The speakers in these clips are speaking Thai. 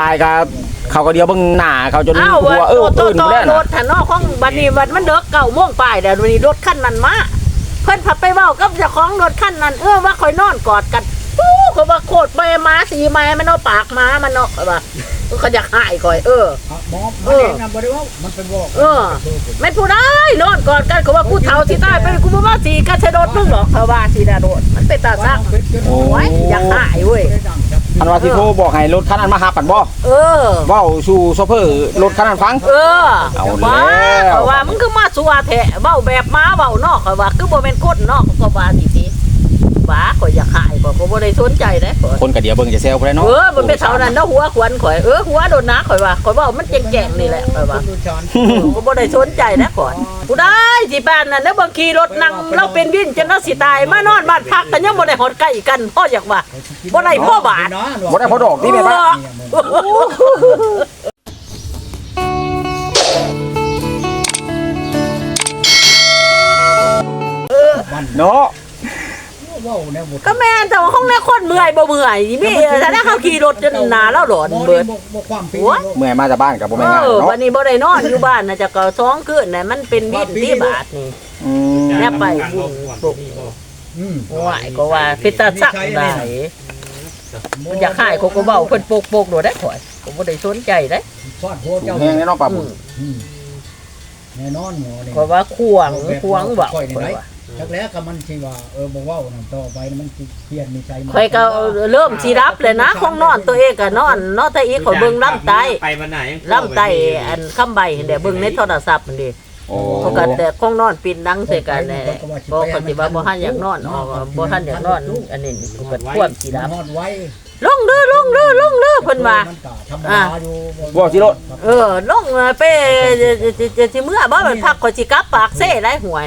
ตายกับเขาก็เดียวเบิ่งหน้าเขาจนอ้าวหัวเออโตตื่นโตบ่ได้รน่ะถหันนอกของบัดนี้บัดมันเด็กเก่าโม่วงป้ายเดี๋ยววันนี้รถคันนั้นมาเพิ่นพับไปเว้ากับเจ้าของรถคันนั้นเออว่าคอยนอนกอดกัน ปู้เขาว่าโคตรใบม้าสีไม้มันเอาปากม้ามันเนาะเขาว่าเขาอยากหายก่อยเอออะหมอมันเองนะบ่ได้ว่ามันเป็นบอกเออ ไม่พูดได้นอนกอดกันเขาว่ากูเฒ่าสิตายไปกูบ่ว่าสีก็ใช้รถมึงหรอกเขาว่าสีดาโดดมันเป็นตาซักโอ้โอ้ยอยากหายเว้ย อันว่าที่โทรบอกให้รถคันนั้นมาหาปันบ่เออ เว้าสู่โซเฟอร์รถคันนั้นฟัง เออเอาแล้วว่าเขาว่ามึงคือมาสัวแทะเว้าแบบม้าเว้านอกเขาว่าคือบ่แม่นคนนอกเขาก็ว่าสิสิ บ้าข่อยอยากหายบ่เขาบ่ได้สนใจเด้ข่อยคนก็เดียวเบิ่งจะแซวบ่ได้เนาะเออมันเป็นเท่านั้นเนาะหัวขวัญข่อยเออหัวโดนนะข่อยว่าข่อยเว้ามันแจ้งๆนี่แหละข่อยว่าดูชานก็บ่ได้สนใจนะก่อนกูได้สิบ้านนั่นเด้อบางขี่รถนั่งเราเป็นวินจนเราสิตายมานอนบ้านพักกันยังบ่ได้ฮอดใกล้กันพ่ออยากว่าบ่ได้พ่อบาทบ่ได้พอดอกนี่แม่ป้าเนาะ ว้าวแนวบทก็แม่นแต่ว่าของแม่คนเมื่อยบ่เมื่อยนี่ถ้าได้เขาขี่รถจนหนาแล้วหลอนเบิดบ่ความปีโอ้ย เมื่อยมาจากบ้านก็บ่เอแม่นง่ายอเนาะวันนี้บ่ได้นอนอยู่บ้านน่ะจะก็สองคืนน่ะมันเป็นวินที่บาทนี่ อืมแม่ไปบุญปลุก อืมไหวก็ว่าพิตาสักได้มันอยากหายเขาก็เว้าเพิ่นโปกๆโดดได้ข่อยก็บ่ได้สนใจได้ฟาดหัวถูเจ้ากแห้งแน่เนาะป้าบุญอืมแน่นอนหมอนี่ เพราะว่าควงควงเว้าข่อยนี่ข่อยได้ว่า จักแล้วก็มันสิว่าเออบ่เว้านํต่อไปมันสิเปลี่ยนนิสัยข่อยก็เริ่มสิรับเลยนะห้องนอนตัวเองก็นอนเนอนแต่อีกข่อยเบิ่งลำไตไปวันไหนลำไตอันคำใบเดี๋ยวเบิ่งในโทรศัพท์มันดิโอ้เขาก็แต่ห้องนอนปิดดังใส่กันแน่บ่เขาสิว่าบ่ทันอยากนอนออกบ่ทันอยากนอน อันนี้กูก็ควมสิรับฮอดไว้ลงเด้อลงเด้อลงเด้อเพิ่นว่ามันก็ธรรมดาอยู่บ่สิโลดเออลงไปจะสิเมื่อบ่มันพักข่อยสิกลับปากเซ่ได้หวย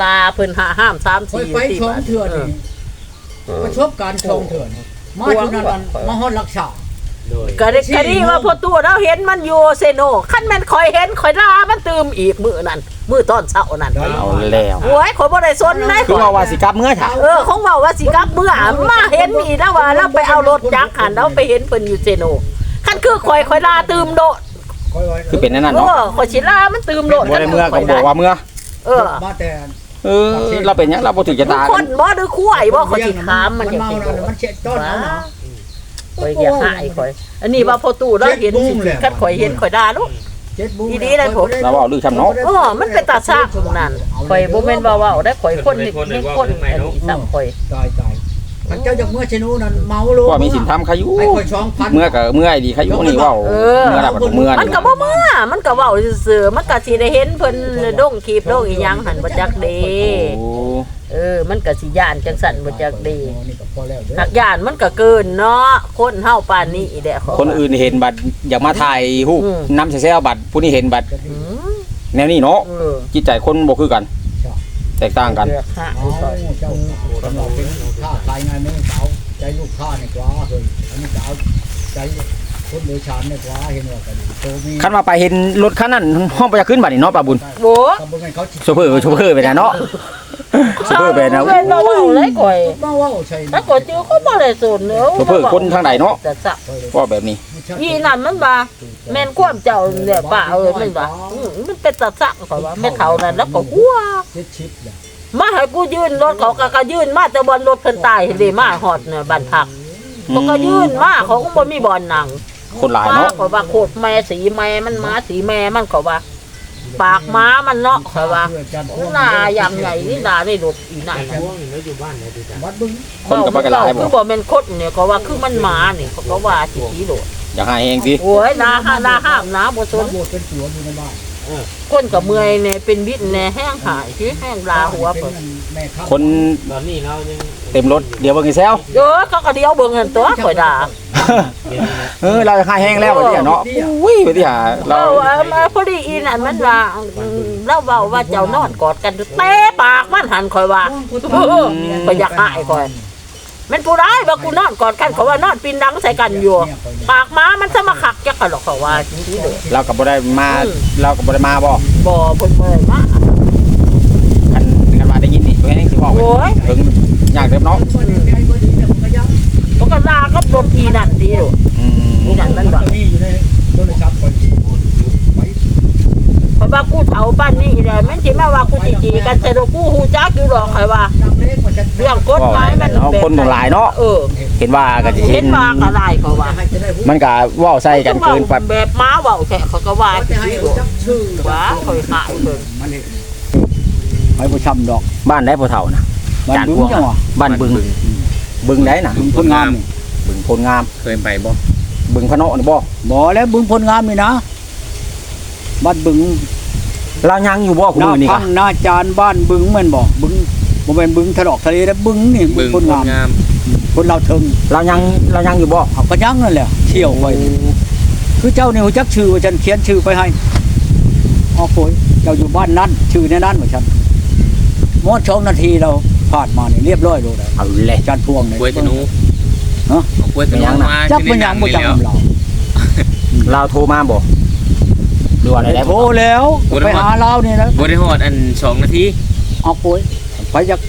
ลาเพิ่นหาห้าม3ค่อย4ไป4ชมบาท เถื่อนนี่ประสบการณ์ชมเถื่อนมาอยู่นั่นมันมาฮอดรักษา โดยก็ได้ก็ดีว่าพอตัวเราเห็นมันอยู่เซโนคันแม่นข่อยเห็นข่อยลามันตื่มอีกมื้อนั้นมื้อตอนเช้านั่นเอาแล้วโอ้ยข่อยบ่ได้สนนะคือว่าว่าสิกลับเมื่อถ่ะเออคงบอกว่าสิกลับเมื่อมาเห็นอีแล้วว่าแล้วไปเอารถจักรหันแล้วไปเห็นเพิ่นอยู่เซโนคันคือข่อยข่อยลาตื่มโดดค่อยไว้คือเป็นแนั่นน่ะเอเนาะอข่อยสิลามันตื่มโดดบ่ได้เมื่อก็บอกว่าเมื่อ เออมาแต่เออ เราเป็นหยังเราบ่ถึงจะตายคนบ่หรือคุ้ยบ่ข่อยสิถามมันอย่างเมาสิแล้วมันเช็ดต้นเอาเนาะข่อยอยากหายข่อย อันนี้ว่าพอตู้เราเห็นสิคันข่อยเห็นข่อยด่าลูกเจ็ดบุ้งอีดีได้ผม เราเว้าลือชำเนาะเออมันเป็นตาซากนั่นข่อยบ่แม่นว่าเว้าได้ข่อยคนนี่ไม่คนอันนี้ซ้ํข่อยตายตาย มันเจ้าจากเมื่อชนูนั่นเมาโลว่ามีสินทำขยุไอ้คนสองพัน เมื่อก็เมื่อยดีขยุนี่เว้าเออ เมื่อรับเมื่อมันนี่ก็บ่เมื่อมันก็เว้าซื่อๆมันก็สิได้เห็นเพิ่นดงคลิปดงอีหยังหันบ่จักเด้โอ้เออ มันก็สิย่านจังสั่นบ่จักเด้นี่ก็พอแล้วเด้อหักย่านมันก็เกินเนาะคนเฮาปานนี้อีแดะขคนอื่นเห็นบัตรอยากมาถ่ายรูปอืมนำแซวบัตรผู้นี้เห็นบัตรอืมแนวนี้เนาะเออจิตใจคนบ่คือกัน แตกต่างกันเลือกหาเอาเจ้าสำหรับเป็น ค่าขายงานไม่ต้องเอาใจลูกค้าเนี่ยกว่าเฮ้ยอันนี้จะเอาใจคนโดยชานเนี่ยกว่าเห็นว่าก็ดีโตมีคันมาไปเห็นรถคันนั้นห้องไปจะขึ้นบัตรนี่เนาะป้าบุญโว้ทำบ่แม่นเขาสิโชเฟอร์โชเฟอร์ไปนะเนาะโชเฟอร์ไปนะเว้นบ่เว้าเลยข่อยมาเว้าใช่ถ้าข่อยเจอเขาบ่ได้สนเด้อโชเฟอร์คนทางใดเนาะแต่ซะว่าแบบนี้อีนั่นมันว่าแม่นความเจ้าเนี่ยป้าเอ้ยมันว่าอื้อมันเป็นตาซักข่อยว่าแม่เฒ่านั่นแล้วก็หัวเจ็ดชิปเนี่ย มาให้กูยืนรถเขาก็ก็ยืนมาแต่บอลรถเพิ่นตายเห็นดิมาฮอดเนี่ยบ้านพักเขาก็ยืนมาเขาก็บ่มีบอลนั่งคนหลายป้าเนาะเขาว่าโคตรแม่สีแม่มันม้าสีแม่มันเขาว่า ปากม้ามันเนาะเขาว่าหน้าอย่างใหญ่นี่ด่าได้รถอีนั่นแต่น่ะช่วงนี้เราอยู่บ้านไหนดูจ้ะวัดบึงคนกับไปกันหลายบ่คือบ่แม่นคดเนี่ยเขาว่าคือมันม้านี่เขาก็ว่าสิสีโดดอยากหาเองสิโอ้ยนาห้านาห้ามนะบ่สวัน ดโบสถ์เป็นสวนอยู่ในบ้านคนก็เมื่อยเนี่ยเป็นวิทย์เนี่ยแห้งหายคือแห้งลาหัวเป็เพิ่นนแม่ครับคนตอนนี้เรายังเต็มรถเดี๋ยวเบิ่งอีแซวเยอะเขาก็เดียวเบิ่งกันตัวข่อยด่าเดี๋ยวนี้นะเออเราหาแห้งแล้วบัดนี้เนาะอุ้ยบัดนี้หาเราเราเอามาพอดีอีนั่นมันว่าอืมเราเว้าว่าเจ้านอนกอดกันเตะปากมันหันข่อยว่าเออข่อยอยากหายข่อย มันผู้ด้ายว่ากูนอนกอดกันเขาว่านอนปีนดังใส่กันอยู่ปากม้ามันจะมาขักจะกันหรอกเขาว่าจริงๆเด้เรากับ่ได้มาเรากับ่ได้มาบ่บ่เพิ่นมอมา กันกันว่าได้ยินนี่เพื่อนที่บอกโอ้ย เพิ่นอยากเด้อเนาะปกระลาก็โดนทีนั่นดีอยู่นี่นั่นนั่นบ่เพราะว่ากูเฒ่าปานนี้แล้วมันสิมาว่ากูสิจีกันแต่กูฮูจักอยู่หรอกข่อว่า เรื่องกฎหมายมันเนาะคนบ่หลายเนาะเออเห็นว่าก็สิเห็เห็นนว่าก็ได้เขาว่าให้จะได้รู้มันก็เว้าใส่กันเกินไปแบบม้าเว้าแค่เขาก็ว่าจะให้สิจักชื่อว่าคอยหายเพิ่นมันเห็นไปบ่ช้ำดอกบ้านได้พ่อเฒ่านะบ้านบึงจังหวะบ้านบึงบึงได้น่ะบึงพลงามนี่บึงโพลงาม เคยไปบ่บึงพะเนาะนี่บ่บ่แล้วบึงพลงามนี่นะบ้านบึงเรายังอยู่บ่คุณหน้ามือนี่พัก็งหน้าจานบ้านบึงแม่นบ่บึง บ่แม่นบึงทะเลาะทะเลแล้วบึงนี่บึบึงงพลงามงาม คนเราถึงเรายังเรายังอยู่บ่เอาก็ยังนั่นแหละเที่ยวไปคือเจ้านี่ฮู้จักชื่อว่าฉันเขียนชื่อไปให้อ๋อโอยเจ้าอยู่บ้านนั้นชื่อในนั้นว่าฉันหมดสองนาทีเราผ่านมานี่เรียบร้อยโลดแล้วเอาแหละจานพวงนี่กล้วยธนูฮะเอากล้วยธนูมาจักมันยังบ่จักแล้วเราเราโทรมาบ่หรือว่าอะไรได้โทรแล้วไปหาเรานี่นะบ่ได้ฮอดอันสองนาทีเอาโอย ไปจาก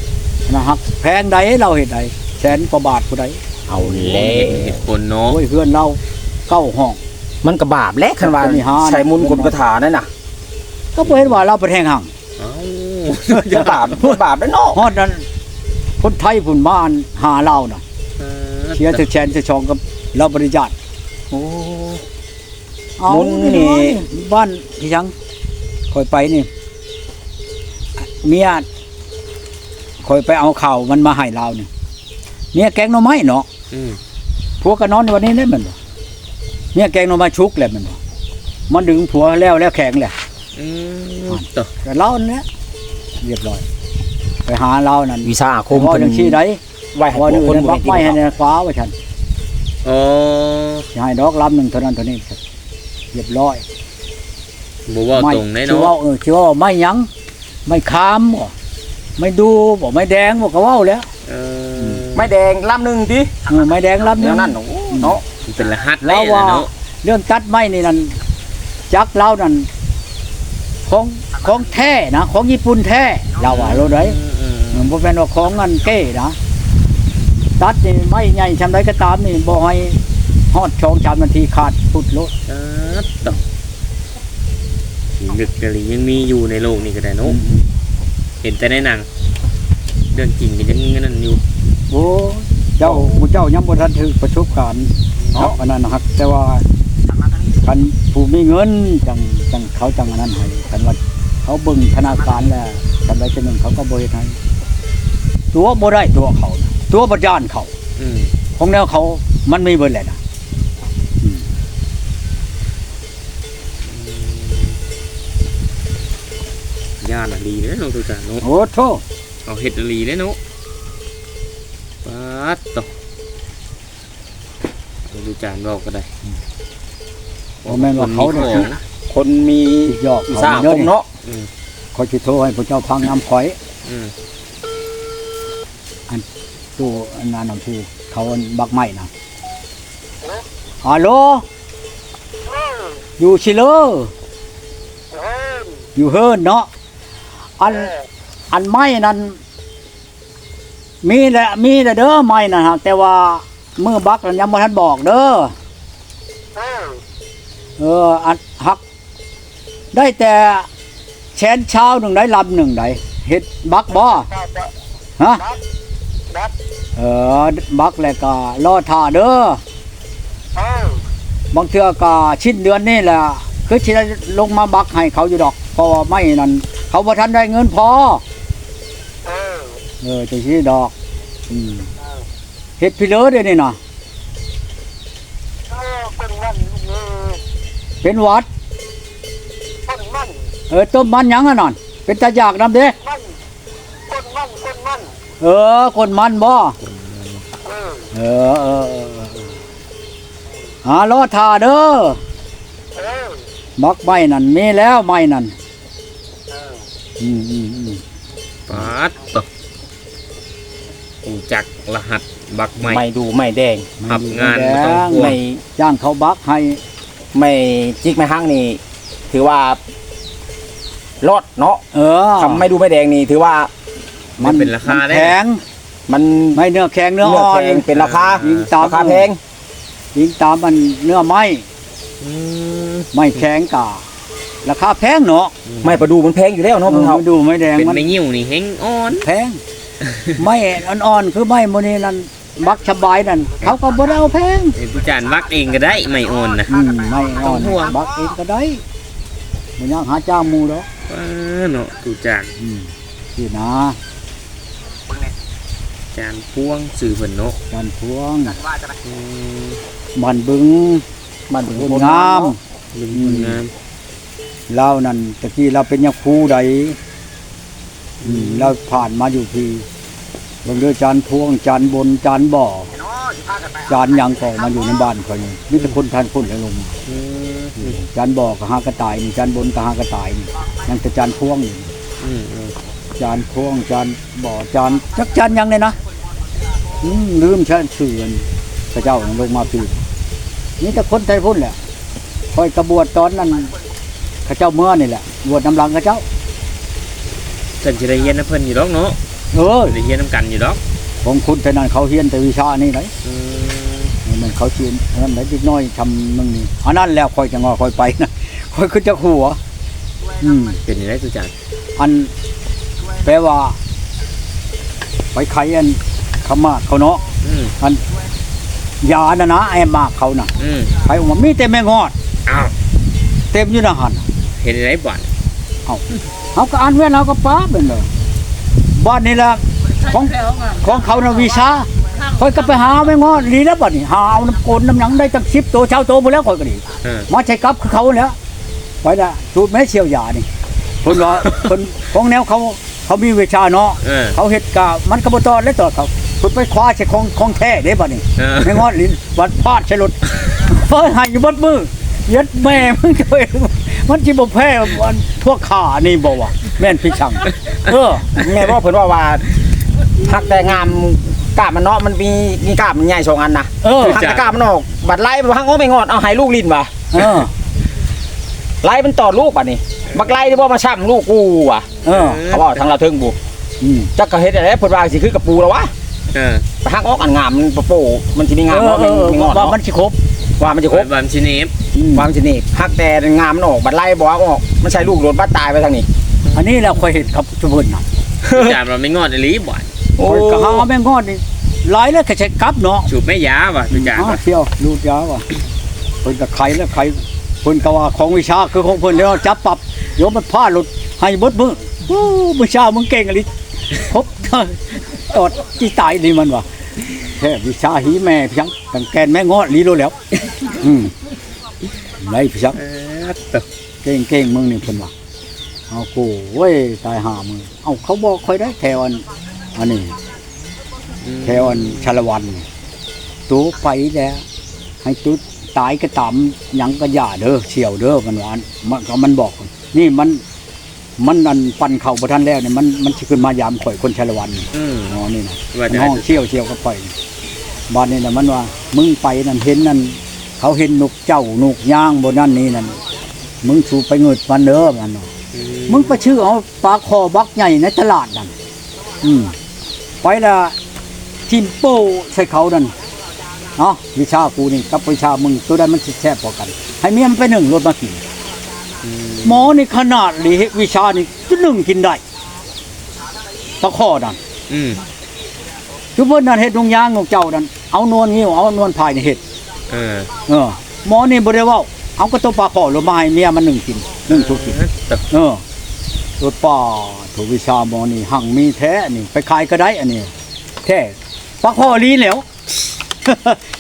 นะฮักแพงใดเราเห็นใดแสนกว่าบาทผู้ใดเอาแหละเหตุผลเนาะโอ้ยเพื่อนเราเข้าห้อง มันก็บาปแหละคันว่ามีหา ใส่มุนต์กลกระถานั่นน่ะก็บ่เห็นว่าเราไปแทงห่างเอ้าจะบาปบาปแล้วเนาะฮอดนั้นคนไทยพุ่นบ้านหาเราน่ะเออเชียร์ถึกแชนจะชองกับเราบริจาคโอ้ เอามุนนี่บ้านที่ยังคอยไปนี่เมีย คอยไปเอาข่าวมันมาให้เราเนี่ยเมียแกงหน่อไม้เนาะอืมผัวก็นอนในวันนี้ได้มันบ่เมียแกงหน่อไม้ชุกแหละมันบ่มันดึงผัวแล้วแล้วแข็งแหละอืมต่อแต่เราเนี่ยเรียบร้อย ไปหาเรานั่นวิชาอาคผมมว่าจังซี่ได้ไว้ให้ว่าพวนี่กคนนั่นบ่บักไม้ให้ให้ในฟ้าว่าฉันโอ้สิให้ดอกลำหนึ่งเท่านั้นเท่านี้ครับเรียบร้อยบ่เว้าตรงได้ชื่อเนาะว่าเออชื่อว่าไม่หยังไม่คามบ่ ไม่ดูบ่ไม่แดงบ่ก็เว้าแล้วเออไม่แดงลำหนึงติเออไม่แดงลำหแนนึวงนั้นโอ้เนาะมันเป็นรหัสแล้ได้วว่าเนาะเรื่องตัดไม้นี่นั่นจักเล่านั่นของของแท้นะของญี่ปุ่นแท้เราว่าเราได้ อืมเออบ่แม่นว่าของอันเก้นะตัดนี่ไม้ใหญ่ชำาไดก็ตามนี่บ่ให้ฮอดช่องชามนาทีขาดพุดโลดเออต่อดึกกะลียังมีอยู่ในโลกนี้ก็ได้เนาะ เห็นแต่ในหนังเรื่องจริงก็ยังนั่นอยู่โอ้เจ้าผู้เจ้ายังบ่ทันถึงประสบการณ์เนาะอันนั้นนะครับแต่ว่าคันผู้มีเงินจังจังเขาจังอันนั้นให้คันว่าเขาเบิ่งธนาคารแล้วจำได้จังหนึงเขาก็บ่เฮ็ดให้ตัวบ่ได้ตัวเขาน่ะตัวบ่ย่านเขาอืมของแนวเขามันมีเบิดแหละนะ ญาติอะดีเด้อเนาะทุกท่านเนาะโอ้โธ่เอาเห็ดอะลีเด้อเนาะปัดต่อเอาดูจานบอกก็ได้บ่แม่นว่าเขาเนี่ยนมีขอคนมีสิยอกวิเขาชาอาเด้คอมนี่เนาะอืมเขาสิโทรให้พระเจ้าพังน้ำข่อยอืมตู้อันนั้นน่ะผู้เขาบักไม้นะฮัลโหลอยู่ชิเลอยู่เฮิร์นเนาะ อันอันไม้นั้น มีแหละมีแหละเด้อไม้นะฮะแต่ว่ามือบักนั้นยังบ่ทันบอกเด้อเอออันหัก ได้แต่แชนเช้าหนึ่งได้ลำหนึ่งได้เฮ็ดบักบ่ฮะเออบักแล้วก็รอท่าเด้อบางเทื่อก็ชิ้นเดือนนี่แหละคือสิได้ลงมาบักให้เขาอยู่ดอกเพราะว่าไม่นั่น เขาบ่ทันได้เงินพอ เออจะสิดอกอืมเฮ็ดพี่เลอเด้นี่น่ะเป็นหวัดเออต้มมันหยังอะนั่นเป็นตาอยากนำเด้เออ คนมันบ่ เออเออเออเออหารอท่าเด้อบักไม้นั่นมีแล้วไม้นั่น อืมอืมอืมปัดต่อกูจักรหัสบักใหม่ไม่ดูไม่แดงทำงานแดบ่ต้องงกลัว ไม่จ้างเขาบักให้ไม่จิกไม่หั่งนี่ ถือว่ารอดเนาะเออทำไม่ดูไม่แดงนี่ ถือว่ามันเป็นราคาได้ แข็งมันไม่เนื้อแข็งเนื้อเนื้ออ่อน แพงเป็นราคายิงตาม ราคาแพง ยิงตามมันเนื้อไม้อืมไม้แข็งกา ราคาแพงเนาะไม่ประดูมันแพงอยู่แล้วเนาะพ่อเฒ่ามันดูไม่แดงเป็นมันไม่งิ้วนี่แฮงอ่อน แพงไม่อ่อนๆคือไม่โมนี่นั่นบักสบายนั่นเขาก็บ่ได้เอาแพงเห็นผู้จานวักเองก็ได้ไม่อ่อนนะอืมไม่อ่อนต้องห่วงบักเองก็ได้มันยังหาจ้างหมูดอกว้าเนาะผู้จานอืมที่นะจานพ่วงสื่อเพิ่นเนาะจันพวงอืมบันบึงบ้านบึงคนโพงามลุงคนงาม เรานั่นตะกี้เราเป็นยักษ์ผู้ใดอืมเราผ่านมาอยู่ที่เบิ่งเด้อจานพวงจานบนจานบ่อจานหยังก็มาอยู่ในบ้านเขานี่มีแต่คนทานคนแล้วลงมาอืมจานบ่อก็หากระต่ายนี่จานบนก็หากระต่ายนี่ยังแต่จานพวงนี่อืมอืมจานพวงจานบ่อจานจักจานหยังเลยนะอืมลืมใช้ชื่ออันพระเจ้าลงมาปีนี่แต่คนไทยพุ่นแหละคอยกระบวดตอนนั้น ข้าเจ้าเมื่อนี่แหละบวชน้ำหลังข้าเจ้าเพิ่นสิได้เรียนนํเพิ่นอยู่ดอกเนาะเออได้เรียนนํกันอยู่ดอกของคุณแต่นั้นเขาเฮียนแต่วิชานี่ไหนอืมมันเขาเชียนอันนั้นไหนเด็กน้อยทำมึงนี่อันนั้นแล้วคอยจะงอคอยไปนะคอยขึ้นจะหัวอืมเป็นยังไงผู้จานอันแปลว่า ไปไขอันขมาดเขาเนาะอืมอันยานะนะไอ้มากเขาน่ะอืมไขออกมามีแต่แม่งอดอ้าวเต็มอยู่นะหัน เห็นได้บ่อนเขาก็อ่านเว้นเขาก็ป้าเป็นเลยบ้านนี่ละของของเขานะวิชาคอยก็ไปหาแม่งอดดีแล้วบัดนี้หาเอาน้ำโกนน้ำหนังได้จักสิบตัวเช้าโตหมดแล้วคอยก็ดีเออมาใช้กับคือเขาแล้วไปละสูตรแม่เชียวยานี่คนว่าคนของแนวเขาเขามีวิชาเนาะเออเขาเฮ็ดกะมันก็บ่ตอดและตอดเขาเพิ่นไปคว้าใช้ของของแท้เด้บัดนี้เออไม่งอดลิ้นวัดพาดใช้รถเฮ้ยหายอยู่เบดมือยัดแม่มึงจะไป มันสิบ่แพ้มันพวกขานี่บ่วะแม่นพี่ช่างเออแม่บอกเพิ่นว่าว่าหักแต่งามกาบมันเนาะมันมีมีกาบมันใหญ่สองอันนะเออหักแต่กาบมันออกบัดไล่บ่หักโอ้ไม่งอดเอาให้ลูกลิ้นว่ะเออไล่มันตอดลูกบัดนี้บักไล่ที่บ่มาช้ำลูกกูว่ะเออเขาบอกทางเราเทิงบุอืมจักก็เฮ็ดได้เพิ่นว่าสิคือกระปูแล้ววะเออไปหักออกอันงามมันโปโปมันสิมีงามเออเนาะเอไม่อไม่งอดว่าเนาะมันสิครบว่ามันจะครบวันชิเนฟ อืมว่ามันสินี่หักแต่งามมันออกบัดไล่บ่เอาออกมันใช้ลูกโดนบัดตายไปทางนี้ อันนี้เราเคยเห็นครับทุกคนน่ะผู้จานเราไม่งอดอีหลีบ่อนโอ้โอ้ยก็หาแม่งอดนี่หลายแล้วก็ใช้กับเนาะจูบแม่ยาว่ะผู้จานอ้าวว่ะเที่ยวดูดยาว่ะเพิ่นก็ไขแล้วไขเพิ่นก็ว่าของวิชาคือของเพิ่นแล้วจับปรับโยมมันพลาดหลุดให้เบดมือโอ้วิชามึงเก่งอะลิครบตอดจีตายนี่มันว่ะแค่วิชาหีแม่พี่ชังตั้งแกนแม่งอดลีโลแล้ว อืม ไรพี่ชังเออตะเก่งเก่งมึงนี่เพิ่นว่าเอากูเว้ยตายห่ามึงเอาเขาบอกค่อยได้แถวอันอันนี้แถวอันชาละวันนี่ตัวไปแล้วให้ตุ๊ดตายก็ตามหยังก็อย่าเด้อเฉียวเด้อมันว่าอันมันก็มันบอก นี่มันมันอันปันเข่าบ่ทันแล้วเนี่ยมันมันสิขึ้นมายามข่อยคนชาละวันนี่อืมอ๋อนี่นะว่ามันจะห้องเชี่ยวเชี่ยวก็ไปบ้านนี่นะมันว่า มึงไปนั่นเห็นนั่น เขาเห็นนกเจ้านกย่างบนนั่นนี่นั่นมึงสูไปเงิดมันเด้อมันว่ามึงไปชื่อเอาปลาคอบักใหญ่ในตลาดนั่นอืมไปละทิมโป้ใส่เขานั่นเนาะวิชากูนี่กับวิชามึงตัวใดมันสิแซ่บกว่ากัน ให้เมียมันไปหนึ่งรถมากินหมอนี่ขนาดนี้วิชานี่จะหนึ่งกินได้ตะข้อนั่นอืมทุกเพิ่นนั่นเฮ็ดดงยางของเจ้านั่นเอานวลงิ้วเอานวลพายนี่เฮ็ด เออเออหมอนี่บ่ได้เว้าเอากระตัวปลาคอลงมาให้เมียมันหนึ่งกินหนึ่งทุกกินเออรถป่าถูกวิชาหมอนี่หังมีแท้นี่ไปขายก็ได้อันนี้แท้ปักพ่อลีแล้ว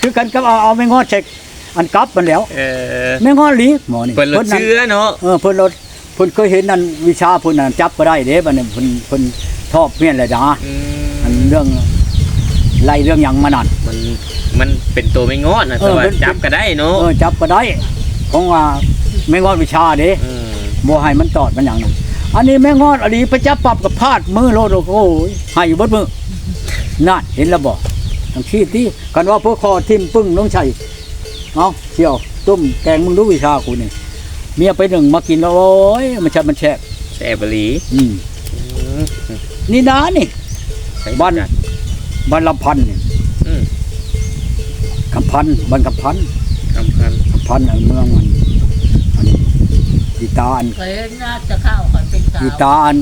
คือกันกับเอาเอาไม่งอเช็คอันกลับมันแล้วเออไม่งอลีหมอนี่เพิ่นรถเชื้อเนาะเออเพิ่นรถเพิ่นเคยเห็นนั่นวิชาเพิ่นนั่นจับบ่ได้เด้บัดนี้เพิ่นเพิ่นชอบเมียนเลยนะอือันเรื่องไล่เรื่องหยังมานั่นมัน มันเป็นตัวไม่งอดนะเอแต่อว่าเป็น จับก็ได้เนาะเออจับบ่ได้ของว่าไม่งอดวิชาเด้อืมบ่ให้มันตอดมันอย่างนั้นอันนี้แม่งอดอดีไปจับปรับกับพาดมือโลดโอ้ยให้อยู่เบดมือนั่นเห็นแล้วบ่ทั้งขี้ที่กันว่าพวกคอทิ่มปึ้งลงใส่เอาเชี่ยวต้มแกงมึงรู้วิชากูนี่เมียไปหนึ่งมากินแล้วโอ้ยมันชับมันแฉะแซ่บอีหลีอืมอืมนี่นะนี่ ใส่บ้านจัดบ้านลำพันธ์นี่อืมคำ พันธ์บ้านคำพันธ์สำคัญคำพันธ์อันเมืองมันอันนี้อีตาอันเคยน่าจะเข้าคอยเป็นสาวอีตาอัน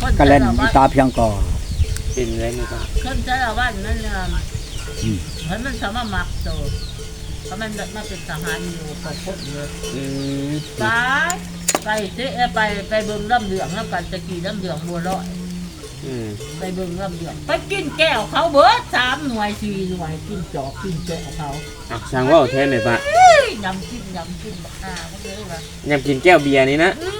คนกะเล่นสารอีวัตรตาเพียงก่อเป็นไรนี่ก็คนสารวัตรนั่นน่ะอืมเห็นมันสามารถมักโตเพราะมันมาเป็นทหารอยู่กับพวกเลยอืมไปไปเจ๊ไปไปเบิ่งลำเหลืองแล้วกันตะกี้ลำเหลืองบัวลอย อืมไปเบิ่งลำเหลืองไปกินแก้วเขาเบิดสามหน่วยสี่หน่วยกินจอกกินแก้วเขาอะช่างว่าแท้ไหมปะเฮ้ยยำกินยำกินบักอาพวกนี้ว่ะยำกินแก้วเบียร์นี่นะอื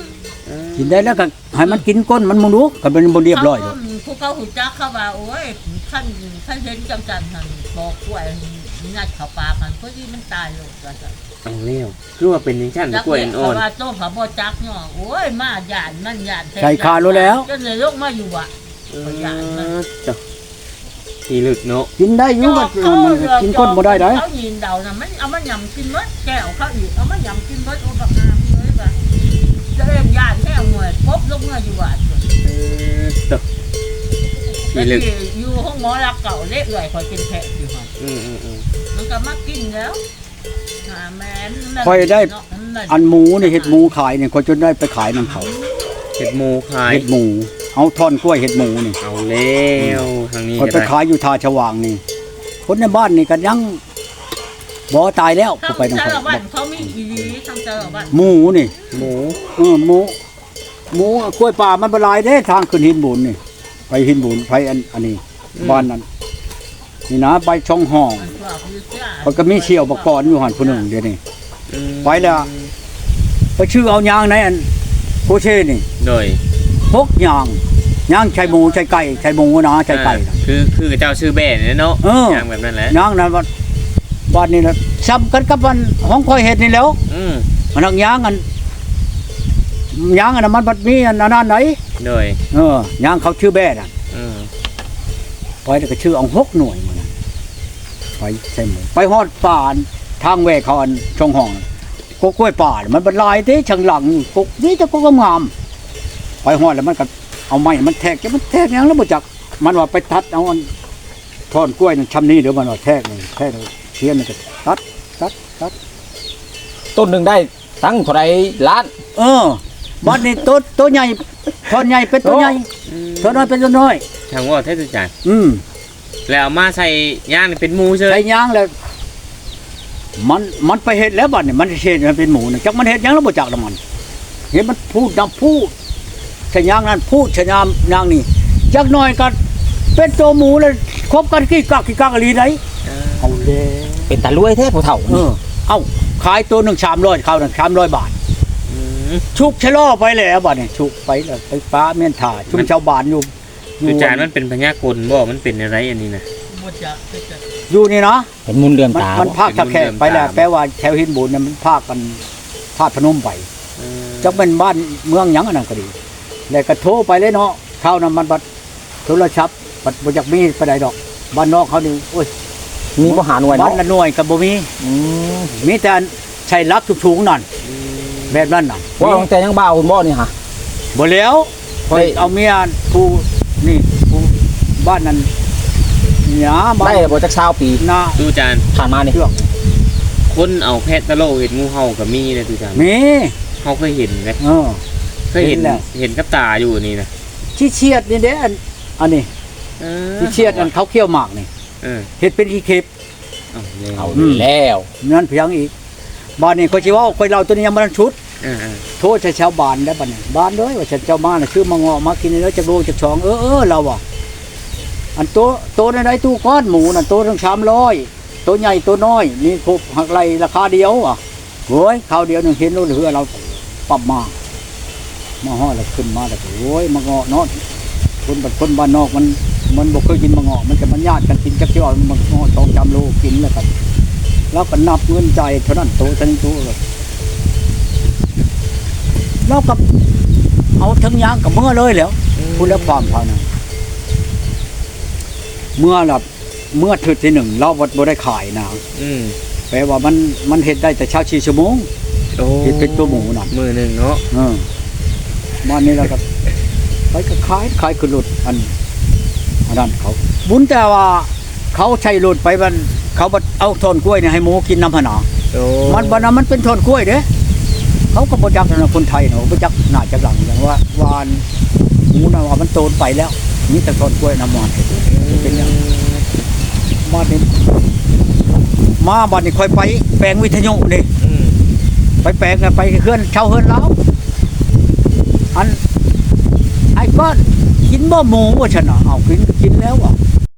มอืมกินได้แล้วก็ให้มันกินก้นมันมึงรู้ก็เป็นบ่เรียบร้อยเขาเด้อพวกเขาหูจักเขาว่าโอ้ยขั้นขั้นเห็นจังจันหันบอกกล้วยงัดเขาปากมันเพื่อที่มันตายลงกัน เอาเร็วคือว่าเป็นยังชั้นจักกล้วยเด็กอ่อเขานว่าโต้มเขาบ่จักเนาะโอ้ยมาหยานมันหยานแท้ใส่คารู้แล้ว จนเลยลกมาอยู่อะเออจ้ะทีลึกเนาะกินได้อยู่ก็มันก็กินก้นบ่ได้ได้เขายินเดานะมันเอามายำกินมดแก้วเขาอีกเอามายำกินมดโอ้บักอาเลยว่ะจะเอ็มหยานแท้หมวยพบลงมาอยู่อะเออจ้ะทีลึกอยู่ห้องหมอรักเก่าเละเอื่อยคอยเป็นแพะอยู่ค่ะอืมอืมอืมมันก็มากินแล้วหา แม่นมันค่อยได้ เนาะมัอันหมูนี่เห็ดหมูขายนี่คนจนได้ไปขายนํเขาเห็ดหมูขายเห็ดหมูเอาท่อนกล้วยเห็ดหมูนี่เอาแล้วทางนี้คนก็ไปได้ขายอยู่ทาชวางนี่ คนในบ้านนี่ก็ยังบ่ตายแล้วทางไปนำสารเขาวัตรเขามีอีหลีทางสารวัตรหมูนี่ หมูเออหมูหมูกล้วยป่ามันบหลายเด้ทางขึ้นหินบุญนี่ ไปหินบุญไปอันอันนี้บ้านนั้น นี่นะไปช่องห้องมันว่าคือเสื้อมันก็มีเชี่ยวบกรอยู่หันผู้หนึ่งเดี๋ยวนี้อืมไปแล้วไปชื่อเอายางในอันโคเช่นี่โดยพกยางยางใช้หมูใช้ไก่ใช้หมูนะใช้ไก่นะอ่าคือคือเจ้าชื่อแบ่เนี่ยเนาะเอออย่างแบบนั้นแหละยางนั้นวันวันนี้นะซ้ำกันกับวันห้องคอยเห็ดนี่แหล้วอืมมันนักยางอันยางอันนั้นมันบัดมีอันนั้นไหนโดยเออยางเขาชื่อแบ่น่ะอืมไปแล้วก็ชื่อเอาหกหน่วยมันน่ะ ไปใช่หมูไปฮอดป่านทางแวกเขาอันช่องห้องกกล้วยป่าน่ะมันบรรลายเด้ช่างหลังกกนี่จะกกงามไปฮอดแล้วมันก็เอาไม้มันแทกจะมันแทกหยังแล้วบ่จักมันว่าไปทัดเอาอันทอนกล้วยนั่นชำนี้เดี๋ยวมันว่าแทกนี่แทกนี่เทียนมันก็ตัดตัดตัดต้นหนึ่งได้ตั้งเท่าไรล้าน เออบัดนี้ตัวตัวใหญ่ทอนใหญ่เป็นตัวใหญ่ตัวน้อยเป็นตัวน้อยทางว่าเทศจารย์อืม แล้วเอามาใส่ย่างนี่เป็นหมูเฉใส่ยยางแล้วมันมันไปเห็ดแล้วบัดนี่มันเห็ดมันเป็นหมูนะจักมันเห็ดหยังแล้วบ่จักละมันเห็นมันพูดนำพูดใช่ยางนั้นพูดใช่ยามนางนี่จักหน่อยกันเป็นตัวหมูเลยคบกันกี่กักกี่กักอะไรไหนเอาเลยเป็นตาลุยแท้ผู้เฒ่าเออเอาขายตัวหนึ่งสามร้อยเขาหนึ่งสามร้อยบาทอืมชุกชะล่อไปแล้วบัดนี่ชุกไปแล้วไปฟ้าเมียนถ่าชุมชาวบ้านอยู่ อคืยู่อจานมันเป็นพญากลบ่ มันเป็นอะไรอันนี้นะหมดจะไปจะอยู่นี่นะเห็นมุนเดือนมันตามันบ่ภาคตะแคงไปแล้วแปลว่าแถวหินบุญเนี่ยมันภาคกันภาคพนมไปเออจักเป็นบ้านเมืองหยังอันนั้นก็ดี แล้วก็โทรไปเลยเนาะข้าวนั้นมันบัดโทรศัพท์บัดบ่จักมีไปใดดอกบ้านนอกเขานี่โอ้ยมีบ่หาหน่วยบ้าเนาะนละหน่วยก็บ่มีอืมมีแต่ใช้ลักสูงๆนั่นแบบนั้นน่ะว่าตั้งแต่ยังบ่าวคุณบ่นี่ฮะบ่แล้วเฮ้ยเอาเมียผู้ นี่ผู้บ้านนั้นหยาบ้าได้นบ่จัก20ปีนาตู้จานผ่านมานี่เชือกคนเอาแพะตะโลเห็นงูเห่ากับมีเลยตู้จานมีเขาเคยเห็นไหมเออ เคยเห็นเห็นแล้ว เห็นกับตาอยู่นี่นะที่เชียดนี่เด้อันอันนี้เออที่เชียดอันเขาเคี่ยวหมากนี่เออเฮ็ดเป็นอีเคปเอาเลยเอาอืมแล้วนั่นเพียงอีกบ้านนี้เขาสิเว่าคนเราตัวนี้ยังบ่ทันชุดเออเออ โทษชาวบ้านได้ปะเนี่ยบ้านเลยว่าฉันเจ้ามาน่ะชื่อมางาะมากินแล้วจะโลจะชองเออเออเราอะอันโตโตในไหนตู้ก้อนหมูน่ะโตทั้งสามร้อยโตใหญ่โตน้อยนี่ครบหักไหลราคาเดียวอะโอ้ยข้าวเดียวหนึ่งเห็นรถเรือเราปรับมามาห่อแล้วขึ้นมาแล้วโอ้ยมางาะเนาะคนบ้านคนบ้านนอกมันมันบ่เคยกินมางาะมันจะมันญาติกันกินจักเจ้ามันมางาะสองจำโลกินแล้วกันแล้วก็นับเงินใจเท่านั้นโตเท่านี้โตเลย เรากับเอาทั้งยางกับเมื่อเลยแหล้วพูดแล้วความเขานะเมื่อหลับเมื่อถึดที่หนึ่งเราบดบ่ได้ขายนะอืมแปลว่ามันมันเห็ดได้แต่เช้าชีชั่วโมงโอ้เห็ดเป็นตัวหมูน่ะมือหนึ่งเนาะเออบ้านนี้เราก็ไปก็ขายขายคือรถอันอันนั้นเขา บุญแต่ว่าเขาใช้รถไปมันเขาบัดเอาทอนกล้วยเนี่ยให้หมูกินน้ำผนาโอ้มันบัดนั้นมันเป็นทอนกล้วยเด้ เขาก็บ่จักนะคนไทยเนาะบ่จักหน้าจักหลังอย่างว่าวานหมูน่ะว่ามันโตนไปแล้วนี่แต่ต้นกล้วยน้ำมันเป็นอย่างมาเนี่มาบัดนี้ค่อยไปแปลงวิทยุนี่ไปแปลงไปเคลื่อนเช่าเฮือนแล้วอันไอ้ก้อนกินบ่หมูว่าฉันน่ะเอากินก็กินแล้วอะ